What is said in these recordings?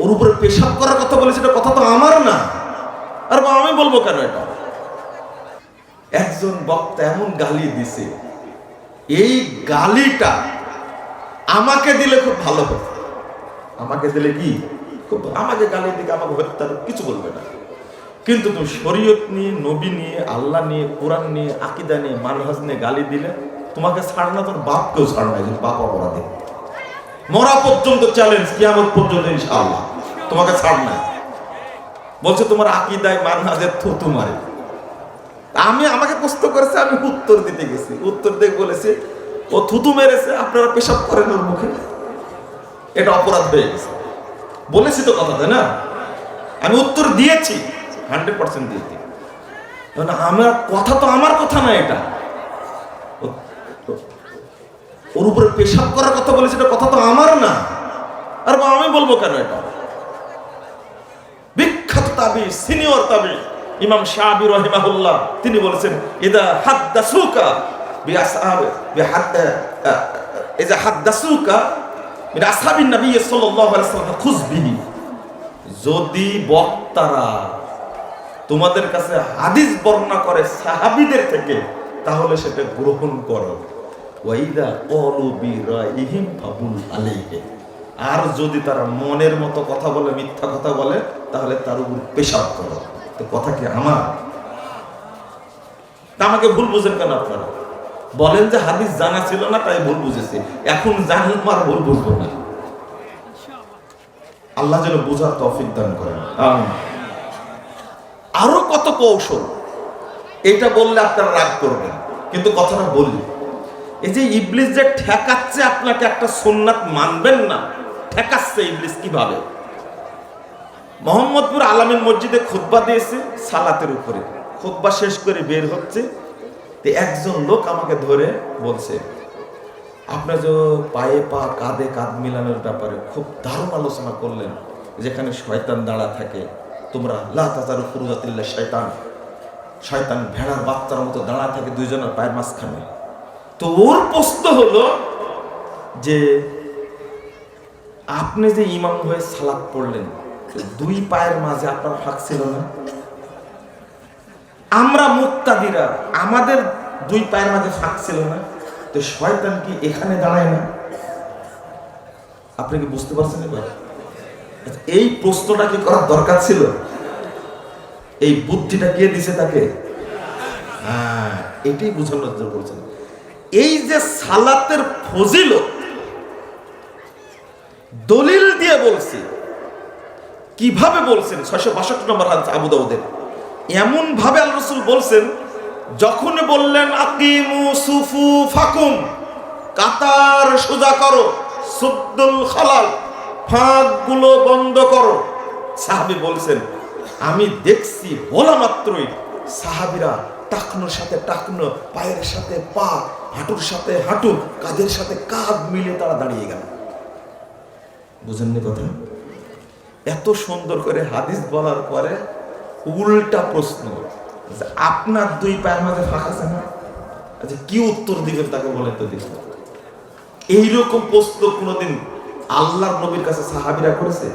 ওর উপরে পেশাব করার কথা বলেছে, এটা কথা তো আমার না। আর আমি বলব কেন এটা? একজন বক্তা এমন গালি দিছে, এই গালিটা আমাকে দিলে খুব ভালো হতো। আমাকে দিলে কি? খুব আমাকে গালি দিকে আমাকে হত্যা কিছু বলবে না। কিন্তু তুমি শরীয়ত নিয়ে, নবী নিয়ে, আল্লাহ নিয়ে, কোরআন নিয়ে, আকিদা নিয়ে, মানহাজ নিয়ে গালি দিলে তোমাকে ছাড় না, তোর বাপকেও ছাড় না বাপ অপরাধী। মরা পর্যন্ত চ্যালেঞ্জ কিয়ামত পর্যন্ত ইনশাআল্লাহ। তোমাকে ছাড় না বলছে, তোমার আকিদায় মানহাজের থুতু মারে। আমি, আমাকে প্রশ্ন করেছে, আমি উত্তর দিতে গেছি। উত্তর দিয়ে বলেছে, ও থুতু মেরেছে, আপনারা পেশাব করেন ওর মুখে। এটা অপরাধ হয়ে গেছে। বলেছি তো কথা, তাই না? আমি উত্তর দিয়েছি হান্ড্রেড পার্সেন্ট দিয়েছি। আমার কথা তো আমার কথা না এটা ও- ও- ওর উপরে পেশাব করার কথা বলেছে, এটা কথা তো আমার না। আর বা আমি বলব কেন এটা? বিখ্যাত তাবি, সিনিয়র তাবি, ইমাম শাহাবি রহিমাহুল্লাহ, তিনি বলেছেন, ইদা হাদ্দাসুকা বিআসহাব ইদা হাদ্দাসুকা মিন আসহাবিন নবী সাল্লাল্লাহু আলাইহি ওয়াসাল্লাম খুজ বিহি যদি বক্তারা তোমাদের কাছে হাদিস বর্ণনা করে সাহাবীদের থেকে, তাহলে সেটা গ্রহণ করো। ওয়াইদা ক্বালু বিরাইহিম ফাবুল আলাইহি। আর যদি তারা মনের মতো কথা বলে মিথ্যা কথা বলে তাহলে তার উপর পেশাব করো। তো কথা কি আমার? তা আমাকে ভুল বুঝেন কেন আপনারা? বলেন যে হাদিস জানা ছিল না তাই ভুল বুঝেছি। এখন জানলাম আর ভুল বুঝব না। আল্লাহ যেন বোঝার তৌফিক দান করেন। আমিন। আরও কত কৌশল। এটা বললে আপনারা রাগ করবেন কিন্তু কথাটা বলি এই যে ইবলিস যে ঠেকাচ্ছে আপনাকে একটা সুন্নাত মানবেন না, ঠেকাচ্ছে ইবলিস কীভাবে? মোহাম্মদপুর আলামিন মসজিদে খুতবা দিয়েছে সালাতের উপরে। খুতবা শেষ করে বের হচ্ছে, তো একজন লোক আমাকে ধরে বলছে, আপনার যে পায়ে পা কাঁধে কাঁধ মিলানোর ব্যাপারে খুব দারুণ আলোচনা করলেন, যেখানে শয়তান দাঁড়া থাকে। তোমরা ফুরুজাতিল্লা শয়তান শয়তান ভেড়ার বাচ্চার মতো দাঁড়া থাকে দুইজনের পায়ের মাঝখানে। তো ওর প্রশ্ন হলো যে আপনি যে ইমাম হয়ে সালাদ পড়লেন দুই পায়ের মাঝে আপনার ফাঁক ছিল না? আমরা মুক্তাদিরা আমাদের দুই পায়ের মাঝে ফাঁক ছিল না? তো শয়তান কি এখানে দাঁড়ায় না? আপনি কি বুঝতে পারছেন আচ্ছা, এই প্রশ্নটা কি করার দরকার ছিল? এই বুদ্ধিটা কে দিছে তাকে? হ্যাঁ এটাই বোঝানোর জন্য বলছেন এই যে সালাতের ফজিলত, দলিল দিয়ে বলছি। কীভাবে বলছেন? ছয়শো বাষট্টি নম্বর হাদিস আবু দাউদের। এমন ভাবে আল্লাহ রসুল বলছেন, যখন বললেন, আকিমু সুফু ফাকুম কাতার সোজা করো, সুদ্দুল খালাল, ফাঁকগুলো বন্ধ করো। সাহাবি বলছেন, আমি দেখছি, বলা মাত্রই সাহাবিরা টাকনোর সাথে টাকনো, পায়ের সাথে পা হাঁটুর সাথে হাঁটু কাঁধের সাথে কাঁধ মিলে তারা দাঁড়িয়ে গেল। বুঝেননি কথা? এত সুন্দর করে হাদিস বলার পরে উল্টা প্রশ্ন আপনার দুই পায়ের মাঝে ফাঁক আছে না? আচ্ছা কি উত্তর দিবেন তাকে বলেন তো দেখি। এইরকম প্রশ্ন কোনোদিন আল্লাহর নবীর কাছে সাহাবিরা করেছে?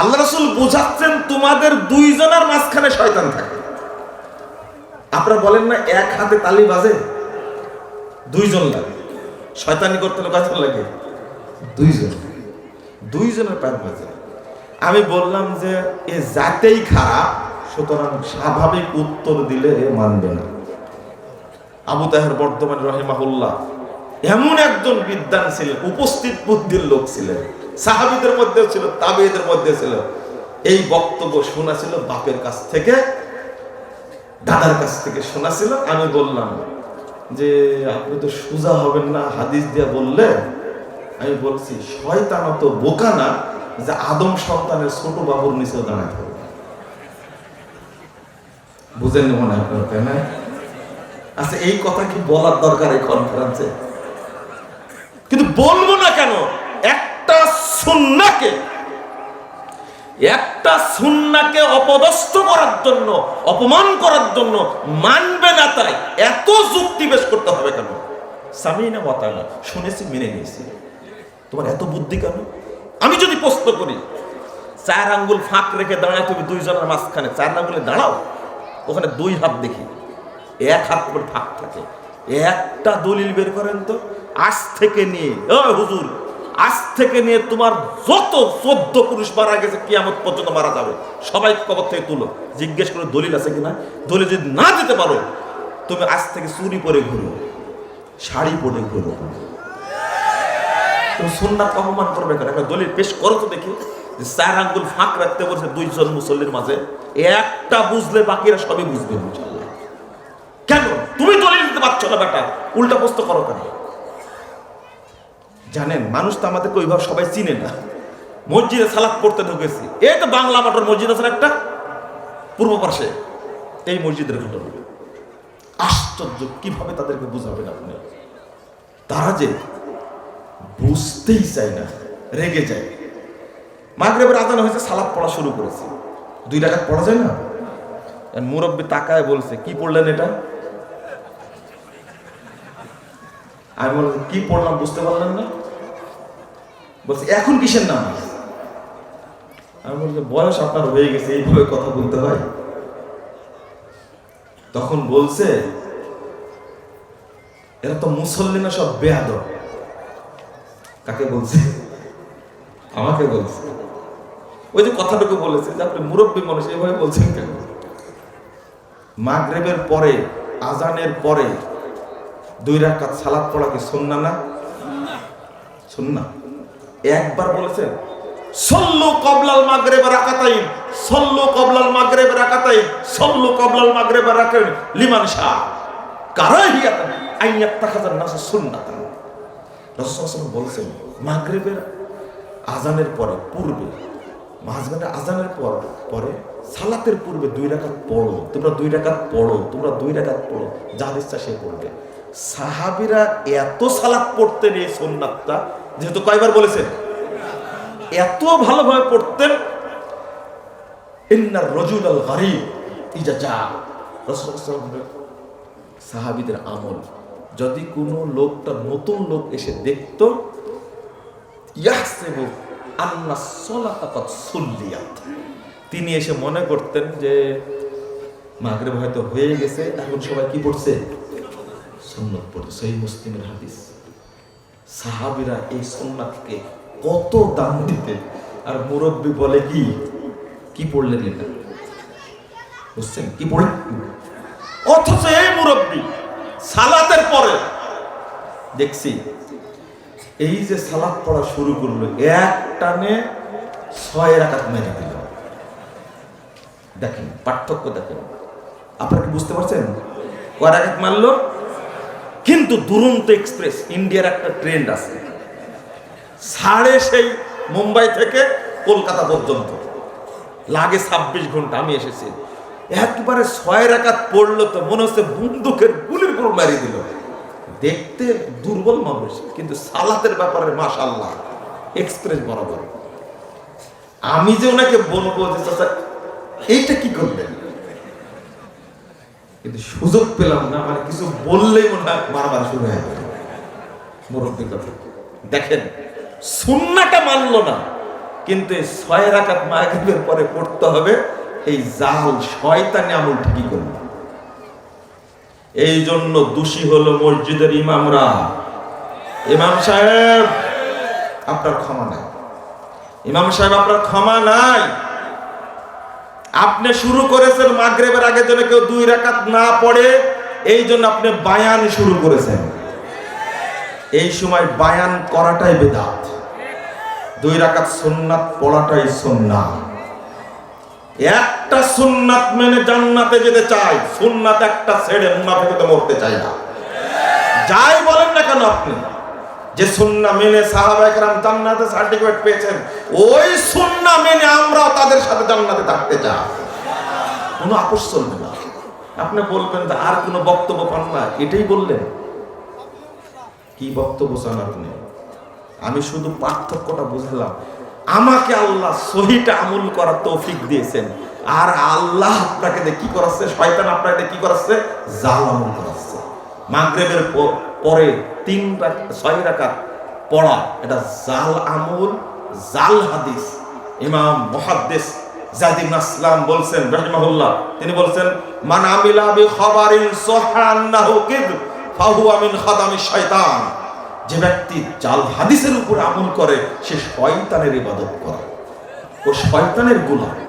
আল্লাহ রসুল বোঝাচ্ছেন তোমাদের দুইজনের মাঝখানে শয়তান থাকে। আপনারা বলেন না, এক হাতে তালি বাজে? দুইজন লাগে। শয়তানি করতে হলে কয়জন লাগে? দুইজন। দুইজনের পায়ের মাঝে আমি বললাম যে এ জাতেই খারাপ সুতরাং স্বাভাবিক উত্তর দিলে এ মানবে না। আবু তাহের বর্ধমান রহিমাহুল্লাহ এমন একজন বিদ্যান ছিলেন উপস্থিত বুদ্ধির লোক ছিলেন সাহাবিদের মধ্যে ছিল তাবিদের মধ্যে ছিল। এই বক্তব্য শোনা ছিল বাপের কাছ থেকে দাদার কাছ থেকে শোনা ছিল। আমি বললাম যে আপনি তো সোজা হবেন না, হাদিস দিয়ে বললে, আমি বলছি, শয়তান অত বোকা না যে আদম সন্তানের ছোট বাবুর নিচেও দাঁড়ায় থাকবে। বুঝেন হয় আপনার, তাই না? আচ্ছা এই কথা কি বলার দরকার এই কনফারেন্সে কিন্তু বলব না কেন, একটা সুন্নাকে একটা সুন্নাকে অপদস্থ করার জন্য, অপমান করার জন্য মানবে না তাই এত যুক্তি বেশ করতে হবে কেন? স্বামী না সামিনা বতালা শুনেছি, মেনে নিয়েছি। তোমার এত বুদ্ধি কেন? আমি যদি প্রশ্ন করি, চার আঙ্গুল ফাঁক রেখে দাঁড়ায় তুমি দুইজনের মাঝখানে, চার আঙ্গুলে দাঁড়াও, ওখানে দুই হাত দেখি। এক হাত করে ফাঁক থাকে। একটা দলিল বের করেন তো, আজ থেকে নিয়ে হুজুর আজ থেকে নিয়ে তোমার যত চোদ্দ পুরুষ মারা গেছে, কিয়ামত পর্যন্ত মারা যাবে। সবাই কবর থেকে তুলো। জিজ্ঞেস করে, দলিল আছে কিনা? দলিল যদি না দিতে পারো, তুমি আজ থেকে চুরি পরে ঘুরো, শাড়ি পরে ঘুরো। তুমি সুন্নাত অপমান করবে কেন? একটা দলিল পেশ করো তো দেখি। যে চার আঙ্গুল ফাঁক রাখতে বলছে দুইজন মুসল্লির মাঝে। একটা বুঝলে বাকিরা সবই বুঝবে কেন? তুমি দলিল দিতে পারছ না বেটা উল্টা প্রশ্ন করো কেন? জানেন, মানুষ তো আমাদেরকে ওইভাবে সবাই চিনে না। মসজিদে সালাদ পড়তে ঢুকেছি। এই তো বাংলা মাঠের মসজিদ আছে একটা? পূর্ব পাশে এই মসজিদের ঘটনা। আশ্চর্য, কীভাবে তাদেরকে বুঝাবেন আপনি? তারা যে বুঝতেই চায় না, রেগে যায়। মাগরেবের আদান হয়েছে সালাদ পড়া শুরু করেছে। দুই টাকা পড়া যায় না? মুরব্বী তাকায় বলছে, কি পড়লেন এটা? আমি বললাম, কি পড়লাম বুঝতে পারলেন না? বলছে, এখন কিসের নাম? আমি বলছি বয়স আপনার হয়ে গেছে, এইভাবে কথা বলতে হয়? তখন বলছে, এরা তো মুসল্লি না, সব বেয়াদ কাকে বলছে? আমাকে বলছে। ওই যে কথাটুকু বলেছে যে, আপনি মুরব্বী মানুষ, এইভাবে বলছেন কেন? মাগরেবের পরে, আজানের পরে দুই রাকাত সালাত পড়া কি সুন্না না? সুন্না। একবার বলেছেন, সল্লু কবলাল মাগরেব রাকাতাইন, সল্লু কবলাল মাগরেব রাকাতাইন, সল্লু কবলাল মাগরেব রাকাতাইন, লিমান শাহ। কারাহিয়াতান আইয়াত তাখাজান নাস সুন্নাতান। রাসূল বলেছেন, মাগরিবের আজানের পরে, পূর্বে, মাঝখানে আজানের পর, পরে সালাতের পূর্বে দুই রাকাত পড়ো। তোমরা দুই রাকাত পড়ো, তোমরা দুই রাকাত পড়ো। যার ইচ্ছা সে পড়বে। সাহাবিরা এত সালাত পড়তেন এই সোননাথটা যেহেতু কয়বার বলেছেন? এত ভালোভাবে পড়তেন, ইন্নার রজুল আল গরিব ইজা যা সাহাবিদের আমল, যদি কোনো লোকটা নতুন লোক এসে দেখতো, ইয়াহসিবু আন্না সলাতা কদ সুল্লিয়াত। তিনি এসে মনে করতেন যে, মাগরিব হয়তো হয়ে গেছে, এখন সবাই কি পড়ছে? সেই মুসলিমের হাদিস। সাহাবিরা এই কত দাম দিতে, আর মুরব্বী বলে কি? কি পড়লেন এটা? বুঝছেন? কি অথচ এই মুরব্বী সালাতের পরে, দেখছি, এই যে সালাদ পড়া শুরু করল, এক টানে ছয় রাকাত মেরে দিল দেখেন, পার্থক্য দেখেন। আপনারা কি বুঝতে পারছেন? কয় রাকাত মারলো? কিন্তু দুরন্ত এক্সপ্রেস, ইন্ডিয়ার একটা ট্রেন্ড আছে। সাড়ে সেই মুম্বাই থেকে কলকাতা পর্যন্ত। লাগে ছাব্বিশ ঘণ্টা, আমি এসেছি। একবারে ছয় রাকাত পড়ল তো মনে হচ্ছে বন্দুকের গুলির উপর মারিয়ে দিল। দেখতে দুর্বল মানুষ, কিন্তু সালাতের ব্যাপারে মাশাল্লাহ এক্সপ্রেস বরাবর। আমি যে ওনাকে বলব যে এইটা কি করলেন কিন্তু সুযোগ পেলাম না মানে কিছু বললেই মনে হয় বারবার শুরু হয়ে গেল মুরব্বী কথা। দেখেন, সুন্নাটা মানলো না, কিন্তু এই ছয় রাকাত মাগরিবের পরে পড়তে হবে, এই জাল শয়তানি আমল ঠিকই করবে এই জন্য দোষী হলো মসজিদের ইমামরা। ইমাম সাহেব, আপনার ক্ষমা নাই। ইমাম সাহেব, আপনার ক্ষমা নাই। আপনি শুরু করেছেন মাগরেবের আগে যেন কেউ দুই রাকাত না পড়ে, এই জন্য আপনি বায়ান শুরু করেছেন। এই সময় বায়ান করাটাই বেদাত। দুই রাকাত সুন্নাত পড়াটাই সুন্নাত। একটা সুন্নাত মেনে জান্নাতে যেতে চাই, সুন্নাত একটা ছেড়ে মুনাফিকতে মরতে চাই না। যাই বলেন না কেন আপনি যে সুন্না মেনে সাহাবাইকরাম জান্নাতে সার্টিফিকেট পেয়েছেন, ওই সুন্না মেনে আমরাও তাদের সাথে জান্নাতে থাকতে চাই। কোনো আপোষ চলবে না। আপনি বলবেন যে আর কোনো বক্তব্য পান না, এটাই বললেন। কি বক্তব্য চান আপনি? আমি শুধু পার্থক্যটা বুঝলাম। আমাকে আল্লাহ সহিটা আমল করার তৌফিক দিয়েছেন। আর আল্লাহ আপনাকে কি করাচ্ছে? শয়তান আপনাকে কি করাচ্ছে? জাল আমল করাচ্ছে। মাগরেবের পরে তিন ছয় পড়া। এটা জাল আমল, জাল হাদিস। ইমাম মুহাদ্দিস আসলাম বলছেন তিনি বলছেন, মান শয়তান যে ব্যক্তি জাল হাদিসের উপর আমল করে, সে শয়তানের ইবাদত করে। ও শয়তানের গোলাম।